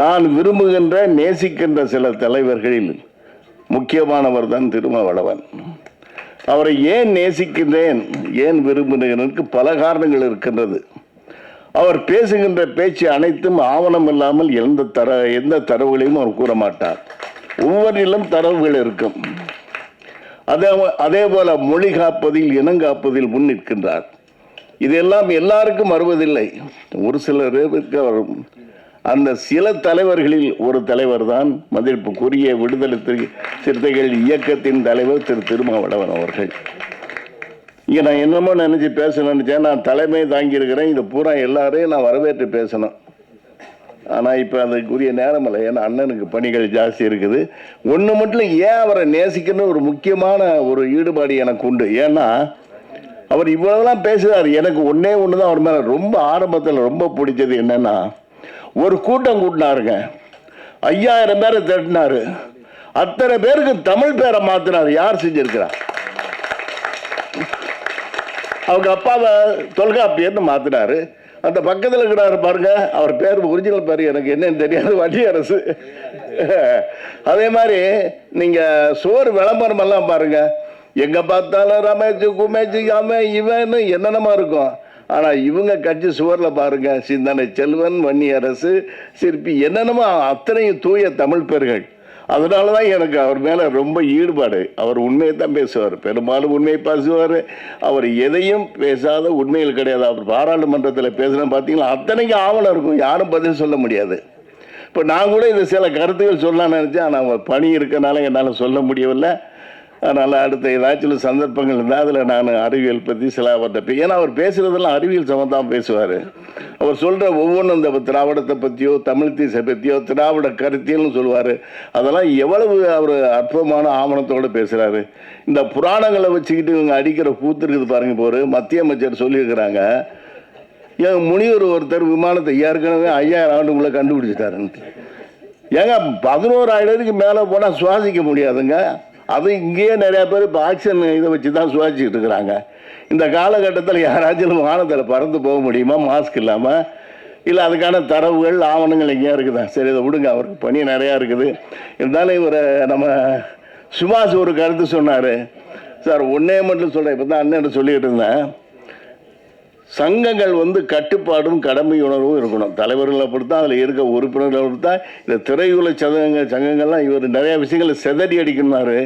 நான் விரும்புகின்ற நேசிக்கின்ற சில தலைவர்களில் முக்கியமானவர் தான் திருமாவளவன். அவரை ஏன் நேசிக்கின்றேன் ஏன் விரும்புகிறேனுக்கு பல காரணங்கள் இருக்கின்றது. அவர் பேசுகின்ற பேச்சு அனைத்தும் ஆவணம் இல்லாமல் எந்த தர எந்த தரவுகளையும் அவர் கூற மாட்டார். ஒவ்வொன்றிலும் தரவுகள் இருக்கும். அதே அதே போல மொழி காப்பதில் இனங்காப்பதில் முன் நிற்கின்றார். இதெல்லாம் எல்லாருக்கும் வருவதில்லை ஒரு சிலருக்கு அவர் அந்த சில தலைவர்களில் ஒரு தலைவர் தான் மதிப்புக்குரிய விடுதலை சிறுத்தைகள் இயக்கத்தின் தலைவர் திரு திருமாவளவன் அவர்கள். இங்கே நான் என்னமோ நினச்சி பேச நினச்சேன். நான் தலைமை தாங்கியிருக்கிறேன். இது பூரா எல்லாரையும் நான் வரவேற்று பேசணும். ஆனால் இப்போ அதுக்குரிய நேரம் இல்லை. ஏன்னா அண்ணனுக்கு பணிகள் ஜாஸ்தி இருக்குது. ஒன்று மட்டும் ஏன் அவரை நேசிக்கணும்னு ஒரு முக்கியமான ஒரு ஈடுபாடு எனக்கு உண்டு. ஏன்னா அவர் இவ்வளோலாம் பேசுகிறார் எனக்கு ஒன்றே ஒன்று தான் அவர் மேலே ரொம்ப ஆரம்பத்தில் ரொம்ப பிடிச்சது என்னென்னா ஒரு கூட்டம் கூட்டினாருங்க. ஐயாயிரம் பேரை திரட்டினாரு. அத்தனை பேருக்கு தமிழ் பேரை மாத்தினார். யார் செஞ்சிருக்கிறார் அவங்க அப்பாவை தொல்காப்பியர்னு மாத்தினாரு. அந்த பக்கத்தில் இருக்கிறாரு பாருங்க. அவர் பேர் ஒரிஜினல் பேர் எனக்கு என்னன்னு தெரியாது. வட்டி அரசு. அதே மாதிரி நீங்க சோறு விளம்பரம் எல்லாம் பாருங்க. எங்க பார்த்தாலும் ரமேஷ் குமேஷ் யாம இவன்னு என்னென்னமா இருக்கும். ஆனால் இவங்க கட்சி சுவரில் பாருங்க. சிந்தனை செல்வன் வன்னி அரசு சிற்பி என்னென்னமோ அத்தனையும் தூய தமிழ் பெயர்கள் அதனால தான் எனக்கு அவர் மேலே ரொம்ப ஈடுபாடு. அவர் உண்மையை தான் பேசுவார். பெரும்பாலும் உண்மையை பேசுவார். அவர் எதையும் பேசாத உண்மையில் கிடையாது. அவர் பாராளுமன்றத்தில் பேசுனா பார்த்தீங்களா அத்தனைக்கும் ஆவணம் இருக்கும். யாரும் பதில் சொல்ல முடியாது. இப்போ நான் கூட இது சில கருத்துக்கள் சொல்லலாம்னு நினச்சேன். ஆனால் அவர் பணி இருக்கனால என்னால் சொல்ல முடியவில்லை. அதனால் அடுத்த ஏதாச்சும் சந்தர்ப்பங்கள் இருந்தால் அதில் நான் அறிவியல் பற்றி சில அவர்கிட்ட ஏன்னா அவர் பேசுகிறதெல்லாம் அறிவியல் சம்மந்தான் பேசுவார். அவர் சொல்கிற ஒவ்வொன்றும் இந்த திராவிடத்தை பற்றியோ தமிழ் தீசை பற்றியோ திராவிட கருத்தியல்னு சொல்லுவார். அதெல்லாம் எவ்வளவு அவர் அற்புதமான ஆவணத்தோடு பேசுகிறாரு இந்த புராணங்களை வச்சுக்கிட்டு இவங்க அடிக்கிற கூத்து இருக்குது பாருங்க இப்போ மத்திய அமைச்சர் சொல்லியிருக்கிறாங்க. என் முனிவர் ஒருத்தர் விமானத்தை ஏற்கனவே ஐயாயிரம் ஆண்டுக்குள்ளே கண்டுபிடிச்சிட்டாருன்ட்டு. ஏங்க பதினோராயிரத்துக்கு மேலே போனால் சுவாசிக்க முடியாதுங்க. அது இங்கேயே நிறைய பேர் இப்போ ஆக்சிஜன் இதை வச்சு தான் சுவாச்சிக்கிட்டு இருக்கிறாங்க. இந்த காலகட்டத்தில் யாராச்சும் வானத்தில் பறந்து போக முடியுமா? மாஸ்க் இல்லாமல் இல்லை அதுக்கான தரவுகள் ஆவணங்கள் எங்கேயா இருக்குதா? சரி இதை விடுங்க. அவருக்கு பணி நிறையா இருக்குது. இருந்தாலும் இவர் நம்ம சுபாஷ் ஒரு கருத்து சொன்னார். சார் ஒன்றே மட்டும் சொல்கிறேன் இப்போ தான் அண்ணன் சொல்லிகிட்டு இருந்தேன். சங்கங்கள் வந்து கட்டுப்பாடும் கடமை உணர்வும் இருக்கணும். தலைவர்களை அப்படித்தான் அதில் இருக்க உறுப்பினர்களை அப்படித்தான் இந்த திரையுல சதங்கள் சங்கங்கள்லாம் இவர் நிறையா விஷயங்களை செதறி அடிக்கணும்னாரு.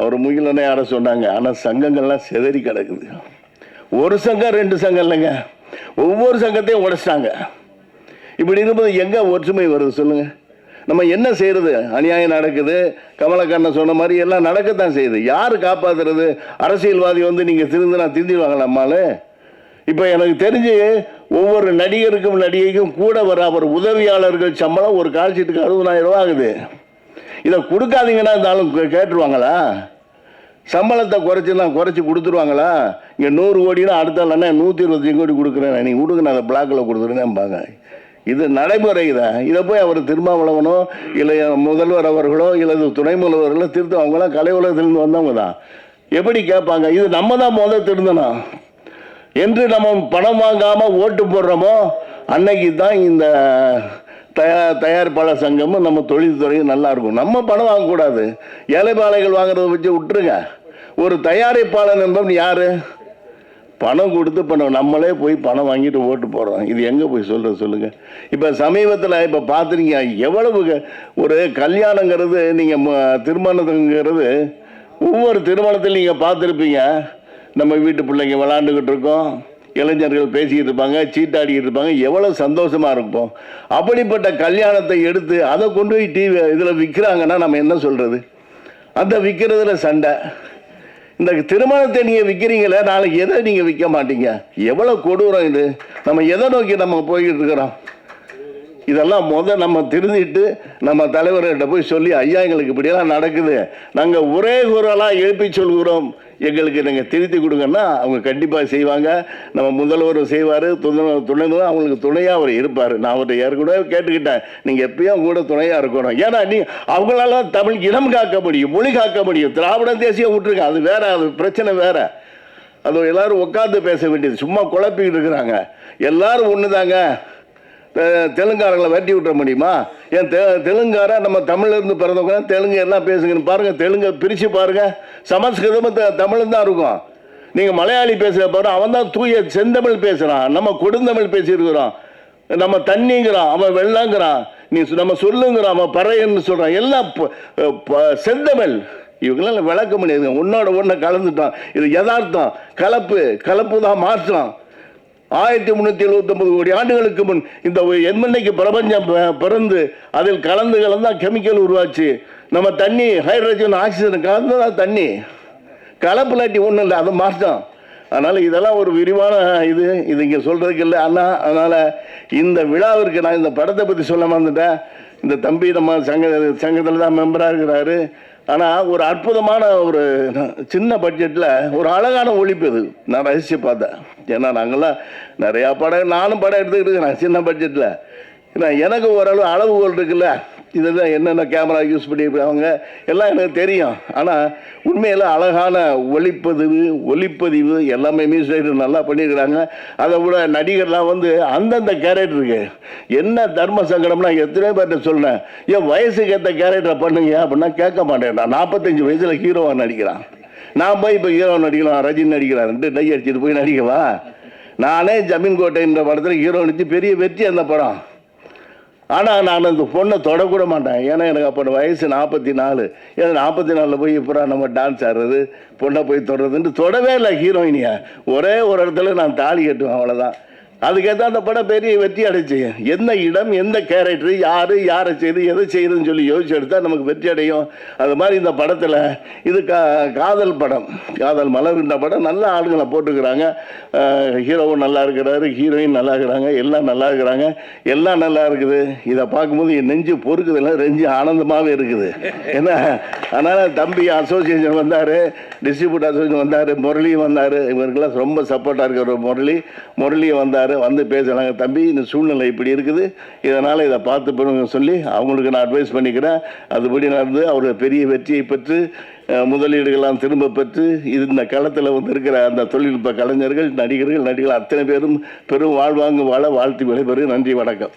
அவர் முகிலனே யார சொன்னாங்க ஆனால் சங்கங்கள்லாம் செதறி கிடக்குது. ஒரு சங்கம் ரெண்டு சங்கம் இல்லைங்க. ஒவ்வொரு சங்கத்தையும் உடைச்சிட்டாங்க. இப்படி இருக்கும்போது எங்கே ஒற்றுமை வருது சொல்லுங்கள் நம்ம என்ன செய்யறது அநியாயம் நடக்குது. கமலக்கண்ணன் சொன்ன மாதிரி எல்லாம் நடக்கத்தான் செய்யுது. யார் காப்பாத்துறது? அரசியல்வாதி வந்து நீங்கள் திருந்தினா திருந்திடுவாங்களா அம்மாளு? இப்போ எனக்கு தெரிஞ்சு ஒவ்வொரு நடிகருக்கும் நடிகைக்கும் கூட வர அவர் உதவியாளர்கள் சம்பளம் ஒரு கால்ஷீட்டுக்கு அறுபதாயிரம் ரூபா ஆகுது. இதை கொடுக்காதீங்கன்னா இருந்தாலும் கேட்டுருவாங்களா? சம்பளத்தை குறைச்சி தான் குறைச்சி கொடுத்துருவாங்களா? இங்கே நூறு கோடினா அடுத்த இல்லைன்னா நூற்றி இருபத்தஞ்சு கோடி கொடுக்குறேன். நீங்கள் கொடுங்க நான் அதை பிளாக்கில் கொடுத்துருங்கம்பாங்க இது நடைமுறை தான் இதை போய் அவர் திருமாவளவனோ இல்லை முதல்வர் அவர்களோ இல்லை துணை முதல்வர்களோ திருத்த அவங்களாம் கலை உலகத்திலிருந்து வந்தவங்க தான் எப்படி கேட்பாங்க? இது நம்ம தான் முதல் திருந்தணும். என்று நம்ம பணம் வாங்காமல் ஓட்டு போடுறோமோ அன்னைக்கு தான் இந்த தயா தயாரிப்பாளர் சங்கமும் நம்ம தொழில்துறையும் நல்லா இருக்கும். நம்ம பணம் வாங்கக்கூடாது. ஏழைப்பாளைகள் வாங்குறத வச்சு விட்டுருங்க. ஒரு தயாரிப்பாளர் என்பவன் யார்? பணம் கொடுத்து இப்போ நம்மளே போய் பணம் வாங்கிட்டு ஓட்டு போடுறோம். இது எங்கே போய் சொல்கிறது சொல்லுங்கள் இப்போ சமீபத்தில் இப்போ பார்த்துருங்க எவ்வளவு ஒரு கல்யாணங்கிறது நீங்கள் திருமணத்துங்கிறது ஒவ்வொரு திருமணத்தில் நீங்கள் பார்த்துருப்பீங்க நம்ம வீட்டு பிள்ளைங்க விளாண்டுக்கிட்டு இருக்கோம் இளைஞர்கள் பேசிக்கிட்டு இருப்பாங்க சீட்டாடிக்கிட்டு இருப்பாங்க எவ்வளோ சந்தோஷமாக இருக்கும் அப்படிப்பட்ட கல்யாணத்தை எடுத்து அதை கொண்டு போய் டிவி இதில் விற்கிறாங்கன்னா நம்ம என்ன சொல்கிறது அந்த விற்கிறதுல சண்டை. இந்த திருமணத்தை நீங்கள் விற்கிறீங்களே நாளைக்கு எதை நீங்கள் விற்க மாட்டீங்க? எவ்வளோ கொடூரம் இது. நம்ம எதை நோக்கி நம்ம போய்கிட்டு இருக்கிறோம்? இதெல்லாம் முத நம்ம திருந்திட்டு நம்ம தலைவர்கிட்ட போய் சொல்லி ஐயா எங்களுக்கு இப்படியெல்லாம் நடக்குது. நாங்கள் ஒரே குரலாக எழுப்பி சொல்கிறோம். எங்களுக்கு நீங்கள் திருத்தி கொடுங்கன்னா அவங்க கண்டிப்பாக செய்வாங்க. நம்ம முதல்வர் செய்வார். துணை துணை அவங்களுக்கு துணையாக அவர் இருப்பார். நான் அவர்கிட்ட ஏற்கனவே கேட்டுக்கிட்டேன். நீங்கள் எப்பயும் கூட துணையாக இருக்கணும். ஏன்னா நீ அவங்களால தமிழ் இனம் காக்க முடியும் மொழி காக்க முடியும். திராவிட தேசியம் விட்டுருங்க அது வேற அது பிரச்சனை வேற. அது எல்லாரும் உட்காந்து பேச வேண்டியது. சும்மா குழப்பிக்கிட்டு இருக்கிறாங்க. எல்லாரும் ஒன்று தாங்க தெலுங்காரங்களை வெட்டி விட்டுற முடியுமா? ஏன் தெ தெலுங்காரா நம்ம தமிழ்லேருந்து பிறந்தவங்க தெலுங்கு எல்லாம் பேசுங்கன்னு பாருங்கள் தெலுங்கை பிரித்து பாருங்கள் சமஸ்கிருதமும் த- தமிழும் தான் இருக்கும். நீங்கள் மலையாளி பேசுகிற பாரு அவன் தான் தூய செந்தமிழ் பேசுகிறான் நம்ம கொடுந்தமிழ் பேசியிருக்கிறோம். நம்ம தண்ணிங்கிறான் அவன் வெள்ளங்கிறான். நீ நம்ம சொல்லுங்கிறான் அவன் பறையன்னு சொல்கிறான் எல்லாம் ப- செந்தமிழ். இவங்களாம் விளக்க முடியாது உன்னோட ஒன்றை கலந்துட்டான். இது யதார்த்தம். கலப்பு கலப்பு தான் மாற்றம். ஆயிரத்தி முந்நூற்றி எழுபத்தொம்பது கோடி ஆண்டுகளுக்கு முன் இந்த எண்மண்ணைக்கு பிரபஞ்சம் பிறந்து அதில் கலந்து கலந்தா கெமிக்கல் உருவாச்சு. நம்ம தண்ணி ஹைட்ரஜன் ஆக்சிஜன் கலந்து தான் தண்ணி. கலப்புலாட்டி ஒன்றும் இல்லை அது மாற்றம் அதனால் இதெல்லாம் ஒரு விரிவான இது. இது இங்கே சொல்கிறதுக்கு இல்லை. அண்ணா அதனால் இந்த விழாவிற்கு நான் இந்த படத்தை பற்றி சொல்ல வந்துட்டேன் இந்த தம்பி நம்ம சங்க சங்கத்தில் தான் மெம்பராக இருக்கிறாரு. ஆனால் ஒரு அற்புதமான ஒரு சின்ன பட்ஜெட்டில் ஒரு அழகான ஒழிப்பு இது. நான் ரசித்து பார்த்தேன். ஏன்னா நாங்கள்லாம் நிறையா படம் நானும் படம் எடுத்துக்கிட்டு இருக்கிறேன் சின்ன பட்ஜெட்டில் ஏன்னா எனக்கு ஓரளவு அளவுகோல் இருக்குல்ல. இதெல்லாம் என்னென்ன கேமரா யூஸ் பண்ணியிருக்காங்க எல்லாம் எனக்கு தெரியும். ஆனால் உண்மையில் அழகான ஒளிப்பதிவு ஒளிப்பதிவு எல்லாமே மியூசிக் நல்லா பண்ணியிருக்கிறாங்க அதை விட நடிகர்லாம் வந்து அந்தந்த கேரக்டருக்கு என்ன தர்ம சங்கடம்னா எத்தனையோ பேர்ட்ட சொல்கிறேன் ஏன் வயசுக்கு ஏற்ற கேரக்டரை பண்ணுங்க? அப்படின்னா கேட்க மாட்டேன். நான் நாற்பத்தஞ்சு வயசில் ஹீரோவாக நடிக்கிறான். நான் போய் இப்போ ஹீரோ நடிக்கலாம் ரஜினி நடிக்கிறான் ரெண்டு டை அடிச்சுட்டு போய் நடிக்கவா? நானே ஜமீன் கோட்டைன்ற படத்தில் ஹீரோ நடித்து பெரிய வெற்றி அந்த படம். ஆனால் நான் அந்த பொண்ணை தொடக்கூட மாட்டேன். ஏன்னா எனக்கு அப்போ வயசு நாற்பத்தி நாலு ஏன்னா நாற்பத்தி நாலில் போய் இப்போ நம்ம டான்ஸ் ஆடுறது பொண்ணை போய் தொடறதுன்ட்டு தொடவே இல்லை ஹீரோயினியா ஒரே ஒரு இடத்துல நான் தாலி கட்டுவேன் அவ்வளோதான் அதுக்கேற்ற அந்த படம் பெரிய வெற்றி அடைச்சு எந்த இடம் எந்த கேரக்டர் யார் யாரை செய்து எதை செய்யுதுன்னு சொல்லி யோசிச்சு எடுத்தால் நமக்கு வெற்றி அடையும். அது மாதிரி இந்த படத்தில் இது கா காதல் படம். காதல் மலர்கின்ற படம் நல்ல ஆளுங்களை போட்டுக்கிறாங்க. ஹீரோவும் நல்லா இருக்கிறாரு ஹீரோயின் நல்லா இருக்கிறாங்க எல்லாம் நல்லா இருக்கிறாங்க. எல்லாம் நல்லா இருக்குது. இதை பார்க்கும்போது என் நெஞ்சு பொறுக்குதெல்லாம் நெஞ்சு ஆனந்தமாகவே இருக்குது. ஏன்னா அதனால் தம்பி அசோசியேஷன் வந்தார் டிஸ்ட்ரிபியூட் அசோசியேஷன் வந்தார் முரளியும் வந்தார். இவருக்கெல்லாம் ரொம்ப சப்போர்ட்டாக இருக்கிற முரளி. முரளியும் வந்தார் வந்து பேசுகிறாங்க தம்பி இந்த சூழ்நிலை இப்படி இருக்குது. இதனால் இதை பார்த்து பெறுங்க சொல்லி அவங்களுக்கு நான் அட்வைஸ் பண்ணிக்கிறேன். அதுபடி நடந்து அவர் பெரிய வெற்றியை பெற்று முதலீடுகள்லாம் திரும்ப பெற்று இது இந்த களத்தில் வந்து இருக்கிற அந்த தொழில்நுட்ப கலைஞர்கள் நடிகர்கள் நடிகர்கள் அத்தனை பேரும் பெரும் வாழ்வாங்க வாழ வாழ்த்து விளைபெறு நன்றி வணக்கம்.